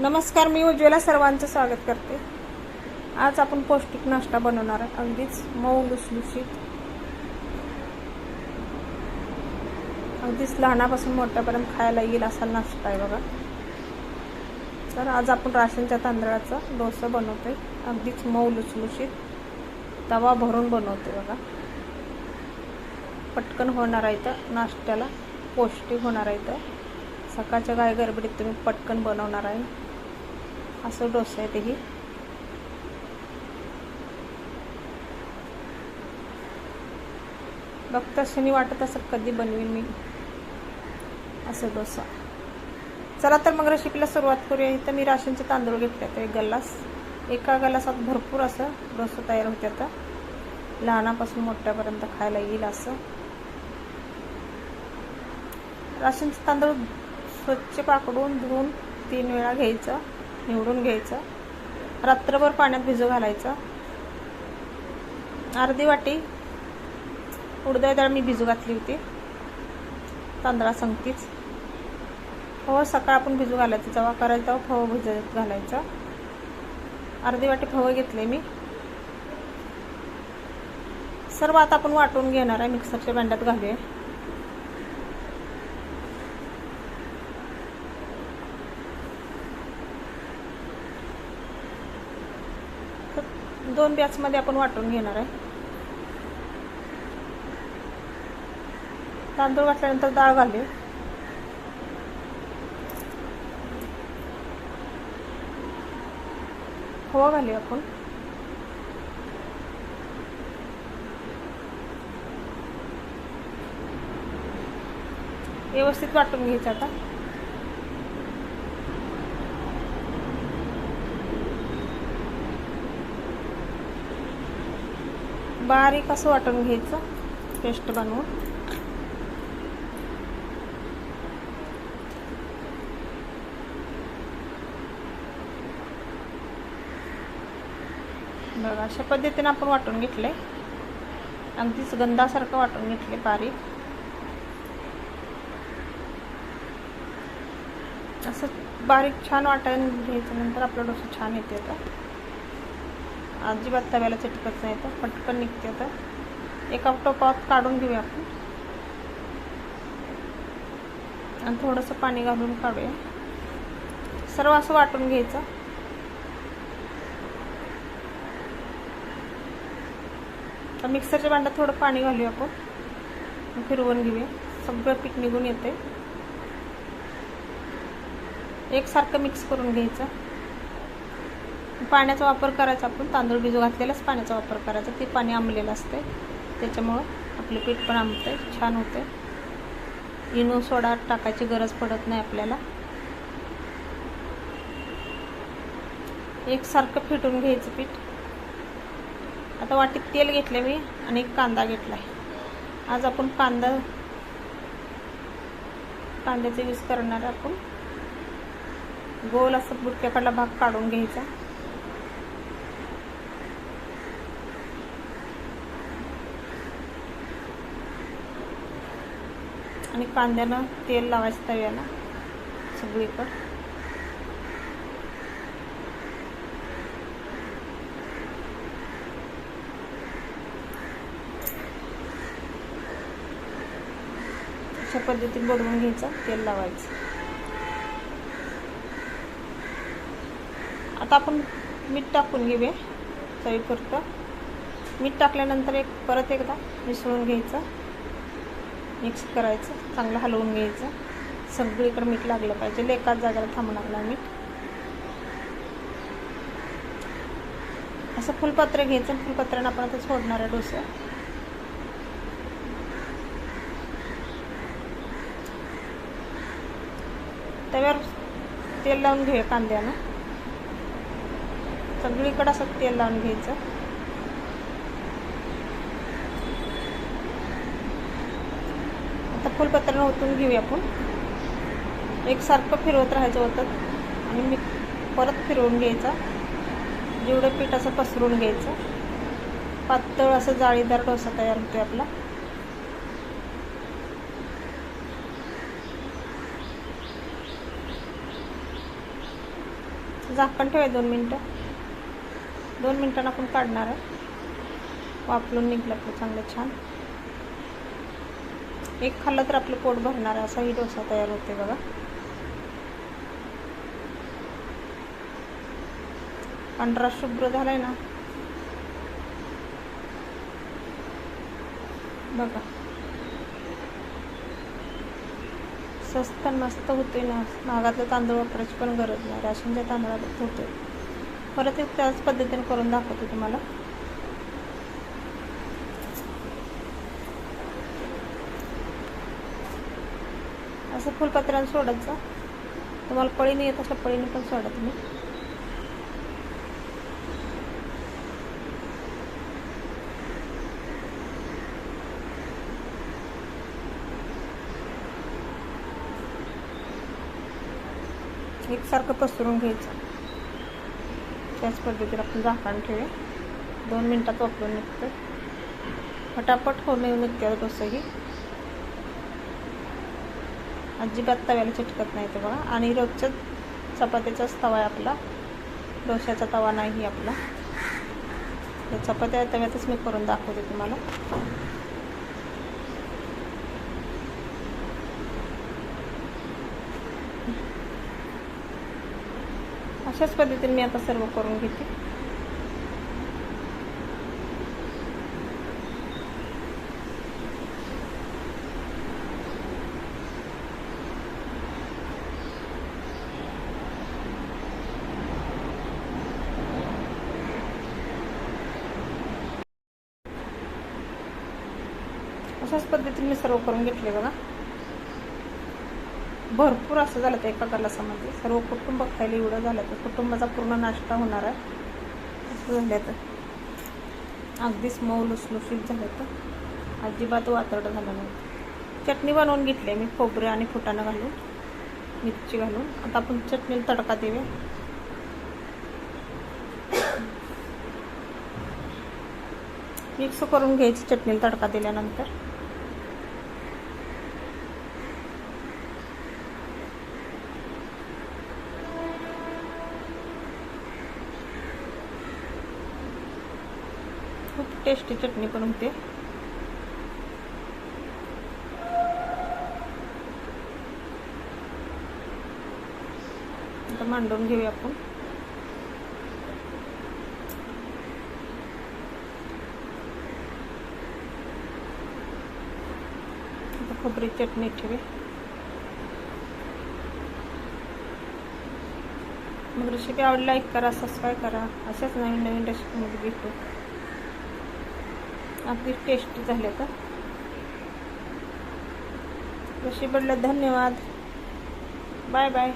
नमस्कार मी उज्ज्वला सर्वांचं स्वागत करते. आज आपण पौष्टिक नाश्ता बनवणार आहे अगदीच मऊ लुसलुशीत. अगदीच लहानापासून मोठ्यापर्यंत खायला येईल असा नाश्ता आहे बघा. तर आज आपण राशनच्या तांदळाचा डोसा बनवतोय. अगदीच मऊ लुसलुशीत. तवा भरून बनवते बघा. पटकन होणार आहे तर नाश्त्याला पौष्टिक होणार आहे तर. सकाळच्या गाय गरबडीत तुम्ही पटकन बनवणार आहे. असं डोसा आहे तेही बघता क्षणी वाटत असं कधी बनवीन मी असं डोसा. चला तर मग रेसिपीला सुरुवात करूया. इथं मी राशनचे तांदूळ घेतले तर एक गल्लास एका गल्लासात भरपूर असं डोसा तयार होते आता. लहानापासून मोठ्यापर्यंत खायला येईल असं. राशनचे तांदूळ स्वच्छ पाकडून धुवून तीन वेळा घ्यायचं. निवडून घ्यायचं. रात्रभर पाण्यात भिजू घालायचं. अर्धी वाटी उडदाय डाळ मी भिजू घातली होती. तांदळा संगतीच. फवं सकाळ आपण भिजू घालायचं जेव्हा करायचं तेव्हा फवं भिजत घालायचं. अर्धी वाटी फवं घेतले मी. सर्व आता आपण वाटून घेणार आहे मिक्सरच्या भांड्यात घालूया. दोन बॅचमध्ये आपण वाटून घेणार आहे. तांदूळ घातल्यानंतर डाळ घालू हवा घालू आपण. व्यवस्थित वाटून घ्यायचं आता. बारीक असं वाटून घ्यायचं पेस्ट बनवून. बघा अशा पद्धतीने आपण वाटून घेतले. अगदीच गंधासारखं वाटून घेतले बारीक. असं बारीक छान वाटायला घ्यायचं नंतर आपला डोसा छान येते आता. अजिबात तव्याला चिटकत नाही तर पटकन निघते आता. एक टोपात काढून घेऊया आपण. आणि थोडंसं पाणी घालून काढूया. सर्व असं वाटून घ्यायचं. तर मिक्सरच्या भांड्यात थोडं पाणी घालूया आपण. फिरवून घेऊया. सगळं पीठ निघून येते एकसारखं मिक्स करून घ्यायचं. पाण्याचा वापर करायचा आपण. तांदूळ भिजू घातलेलाच पाण्याचा वापर करायचा. ते पाणी आंबलेलं असते त्याच्यामुळं आपलं पीठ पण आंबते छान होते इनो सोडा टाकायची गरज पडत नाही आपल्याला. एकसारखं फिटून घ्यायचं पीठ. आता वाटीत तेल घेतले मी आणि कांदा घेतला आहे आज आपण कांदा कांद्याचा यूज करणार आपण. गोल असं बुटक्याकडला भाग काढून घ्यायचा. आणि कांद्यानं तेल लावायचं तव्याला सगळीकडं. अशा पद्धतीने बोलवून घ्यायचं तेल लावायचं. आता आपण मीठ टाकून घेऊया चवीपुरतं मीठ टाकल्यानंतर एक परत एकदा मिसळून घ्यायचं. मिक्स करायचं चांगलं हलवून घ्यायचं. सगळीकडे मीठ लागलं पाहिजे. एकाच जागेला थांबू लागला मीठ असं फुलपत्र घ्यायचं फुलपत्र्यानं आपण आता सोडणार आहे डोसा. तव्यावर तेल लावून घेऊया कांद्यानं. सगळीकडं असं तेल लावून घ्यायचं. आता फुलपत्रानं ओतून घेऊया आपण. एकसारखं फिरवत राहायचं होतं आणि मी परत फिरवून घ्यायचा. जेवढं पीठ असं पसरून घ्यायचं. पातळ असं जाळीदार डोसा तयार होतो आपला. झाकण ठेवा दोन मिनटं. दोन मिनटांना आपण काढणार आहे. वापरून निघलं आपलं चांगलं छान. एक खाल्लं तर आपलं पोट भरणार असाही डोसा तयार होते बघा. पांढरा शुभ्र झालाय ना. बघा. स्वस्त मस्त होते ना. महागातलं तांदूळ वापरायची पण गरज नाही. राशनच्या तांदळात होते परत एक त्याच पद्धतीने करून दाखवते तुम्हाला. असं सोडत जा तुम्हाला पळीने येत असल्या पळीने पण सोडा तुम्ही. एकसारखं पसरून घ्यायचं. त्याच पद्धतीने आपण झाकण ठेवूया. दोन मिनटात वापरून निघतं फटाफट होऊन येऊन निघते तसंही अजिबात तव्याला चिटकत नाही ते बघा. आणि रोजच्या चपात्याचाच तवा आहे आपला. डोश्याचा तवा नाही आपला. चपात्या तव्यातच मी करून दाखवते तुम्हाला. अशाच पद्धतीने मी आता सर्व करून घेते. अशाच पद्धतीने मी सर्व करून घेतले बघा. भरपूर असं झालं तर एका गलासामध्ये सर्व कुटुंब खायला एवढं झालं तर कुटुंबाचा पूर्ण नाश्ता होणार आहे. असं झालं तर अगदीच मऊ लुसलुशीत झालं तर अजिबात वातरडं झालं नाही. चटणी बनवून घेतली मी खोबरे आणि फुटाणं घालून मिरची घालून. आता आपण चटणीला तडका देऊया. मिक्स करून घ्यायची चटणीला तडका दिल्यानंतर. खूप टेस्टी चटणी पण होते आता मांडून घेऊया आपण. खोबरी चटणी ठेवी मग रेसिपी आवडली लाईक करा सबस्क्राईब करा. अशाच नवीन नवीन रेसिपीमध्ये भेटू. अगदी टेस्टी झाले तर. रेसिपीला धन्यवाद. Bye bye